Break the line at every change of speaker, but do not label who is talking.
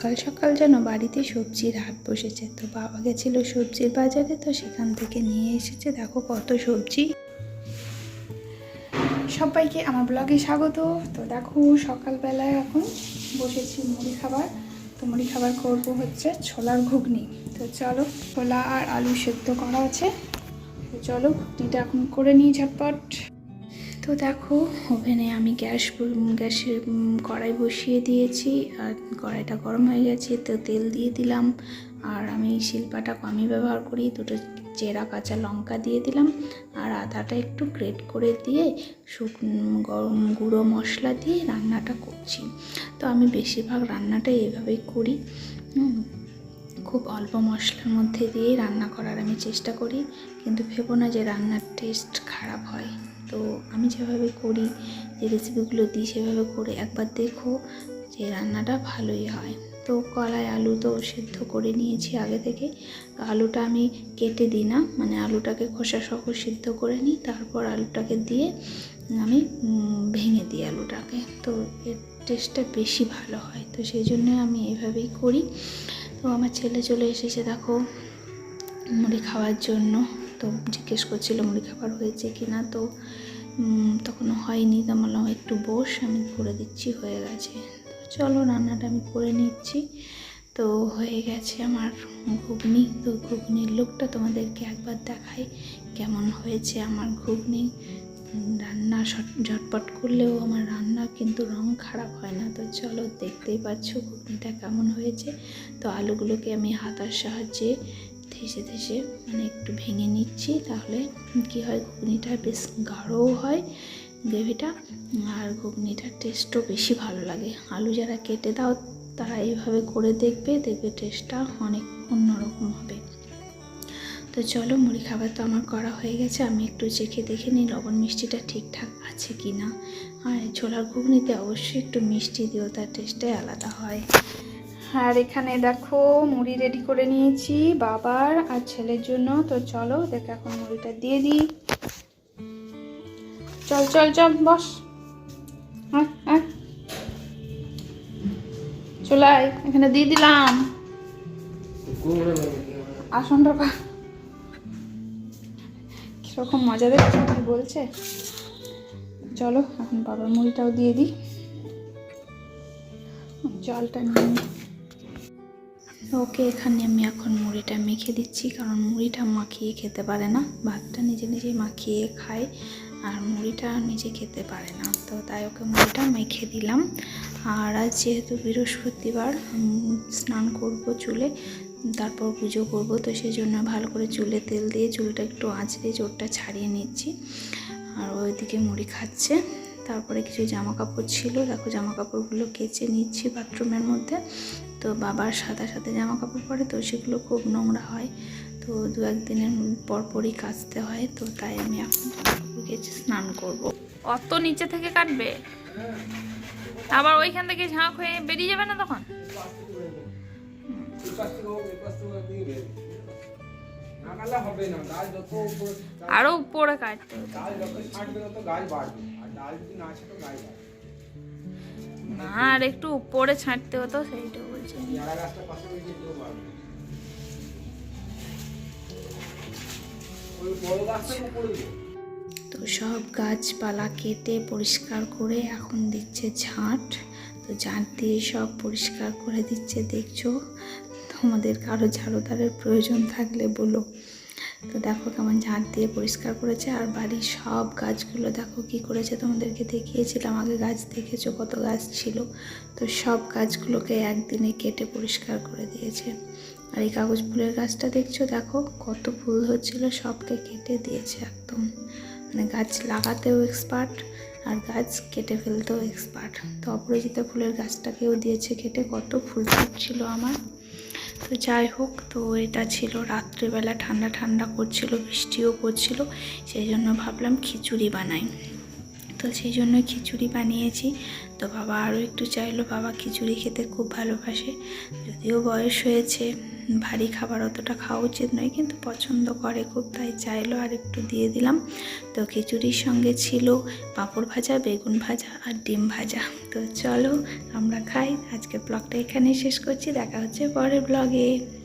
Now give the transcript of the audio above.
সকাল সকাল যেন বাড়িতে সবজির হাট বসেছে। তো বাবা গেছিল সবজির বাজারে, তো সেখান থেকে নিয়ে এসেছে। দেখো কত সবজি। সবাইকে আমার ব্লগে স্বাগত। তো দেখো, সকালবেলায় এখন বসেছি মুড়ি খাবার। তো মুড়ি খাবার করব হচ্ছে ছোলার ঘুগনি। তো চলো, ছোলা আর আলু সেদ্ধ করা আছে। তো চলো, ঘুগনিটা এখন করে নিই ঝটপট। তো দেখো ওভেনে আমি গ্যাস গ্যাসের কড়াই বসিয়ে দিয়েছি, আর কড়াইটা গরম হয়ে গেছে, তো তেল দিয়ে দিলাম। আর আমি শিল্পাটা কমই ব্যবহার করি, দুটো চেরা কাঁচা লঙ্কা দিয়ে দিলাম, আর আদাটা একটু গ্রেট করে দিয়ে শুকনো, গরম, গুঁড়ো মশলা দিয়ে রান্নাটা করছি। তো আমি বেশিরভাগ রান্নাটা এভাবেই করি খুব অল্প মশলার মধ্যে দিয়ে রান্না করার আমি চেষ্টা করি, কিন্তু ভেবো না যে রান্নার টেস্ট খারাপ হয়। তো আমি যেভাবে করি, যে রেসিপিগুলো দিই সেভাবে করে একবার দেখো যে রান্নাটা ভালোই হয়। তো কলাই আলু তো সেদ্ধ করে নিয়েছি আগে থেকে। আলুটা আমি কেটে দিই না মানে আলুটাকে খোসা সহ সিদ্ধ করে নিই, তারপর আলুটাকে দিয়ে আমি ভেঙে দিই আলুটাকে। তো এর টেস্টটা বেশি ভালো হয়, তো সেই জন্য আমি এভাবেই করি। তো আমার ছেলে চলে এসেছে দেখো মুড়ি খাওয়ার জন্য। তো জিজ্ঞেস করছিল মুড়ি খাবার হয়েছে কি না, তো তখনও হয়নি, তো বললাম একটু বস, আমি করে দিচ্ছি, হয়ে গেছে। তো চলো, রান্নাটা আমি করে নিচ্ছি। তো হয়ে গেছে আমার ঘুগনি। তো ঘুগনির লোকটা তোমাদেরকে একবার দেখাই কেমন হয়েছে আমার ঘুগনি। রান্না ঝটপট করলেও আমার রান্না কিন্তু রং খারাপ হয় না। তো চলো, দেখতেই পাচ্ছ ঘুগনিটা কেমন হয়েছে। তো আলুগুলোকে আমি হাতার সাহায্যে থেসে থেসে মানে একটু ভেঙে নিচ্ছি, তাহলে কি হয় ঘুগনিটা বেশ গাঢ়ও হয় গ্রেভিটা, আর ঘুগনিটার টেস্টও বেশি ভালো লাগে। আলু যারা কেটে দাও, তারা এইভাবে করে দেখবে দেখবে টেস্টটা অনেক অন্যরকম হবে। তো চলো, মুড়ি খাবার তো আমার করা হয়ে গেছে, আমি একটু চেখে দেখে নিই লবণ মিষ্টিটা ঠিকঠাক আছে কি না আর ছোলার ঘুগনিতে অবশ্যই একটু মিষ্টি দিও, তার টেস্টটাই আলাদা হয়। আর এখানে দেখো মুড়ি রেডি করে নিয়েছি, বাবার আর ছেলের জন্য। তো চলো দেখো এখন মুড়িটা দিয়ে দিই। চল চল চল, বস। চলে আয়, এখানে দিয়ে দিলাম। আসনটা পা কীরকম মজা দেখছ, কি বলছে? চলো, এখন বাবার মুড়িটাও দিয়ে দিই। জলটা নিয়ে। ওকে এখানে আমি এখন মুড়িটা মেখে দিচ্ছি, কারণ মুড়িটা মাখিয়ে খেতে পারে না। ভাতটা নিজে নিজেই মাখিয়ে খায়, আর মুড়িটা নিজে খেতে পারে না। তো তাই ওকে মুড়িটা মেখে দিলাম। আর আজ যেহেতু বৃহস্পতিবার স্নান করব চুলে, তারপর পুজো করব, তো সেই জন্য ভালো করে চুলে তেল দিয়ে চুলটা একটু আঁচড়ে চোরটা ছাড়িয়ে নিচ্ছি। আর ওইদিকে মুড়ি খাচ্ছে। তারপরে কিছু জামা কাপড় ছিল, দেখো জামা কাপড়গুলো কেচে নিচ্ছি বাথরুমের মধ্যে। তো বাবার সাদা সাদা জামা কাপড় পরে তো সেগুলো খুব নোংরা হয়। তো দু একদিনের পর পরই কাচতে হয়, তো তাই আমি এখন গেছি স্নান করব।
অত নিচে থেকে কাটবে? আবার ওইখান থেকে ঝাঁক হয়ে বেরিয়ে যাবে না তখন?
আরও উপরে
কাটতে
না,
আর একটু উপরে ছাঁটতে হতো সেইটা
তো সব গাছপালা কেটে পরিষ্কার করে এখন দিচ্ছে ঝাঁট। তো ঝাঁট দিয়ে সব পরিষ্কার করে দিচ্ছে, দেখছ? তোমাদের কারও ঝাড়ুদারের প্রয়োজন থাকলে বলো। তো দেখো কেমন ঝাঁট দিয়ে পরিষ্কার করেছে আর বাড়ির সব গাছগুলো দেখো কি করেছে তোমাদেরকে দেখিয়েছিলাম। আগে গাছ দেখেছ কত গাছ ছিল। তো সব গাছগুলোকে একদিনে কেটে পরিষ্কার করে দিয়েছে। আর এই কাগজ ফুলের গাছটা দেখছ? দেখো কত ফুল হচ্ছিল, সবকে কেটে দিয়েছে একদম। মানে গাছ লাগাতেও এক্সপার্ট আর গাছ কেটে ফেলতেও এক্সপার্ট তো অপরাজিতা ফুলের গাছটাকেও দিয়েছে কেটে। কত ফুল ফুটছিল আমার। তো যাই হোক, তো এটা ছিল রাত্রেবেলা ঠান্ডা ঠান্ডা করছিল, বৃষ্টিও পড়ছিল, সেই জন্য ভাবলাম খিচুড়ি বানাই। তো সেই জন্য খিচুড়ি বানিয়েছি। তো বাবা আরও একটু চাইলো, বাবা খিচুড়ি খেতে খুব ভালোবাসে। যদিও বয়স হয়েছে, ভারী খাবার অতটা খাওয়া উচিত নয়, কিন্তু পছন্দ করে খুব, তাই চাইলো আর একটু দিয়ে দিলাম। তো খিচুড়ির সঙ্গে ছিল পাঁপড় ভাজা, বেগুন ভাজা আর ডিম ভাজা। তো চলো আমরা খাই। আজকের ব্লগটা এখানেই শেষ করছি। দেখা হচ্ছে পরের ব্লগে।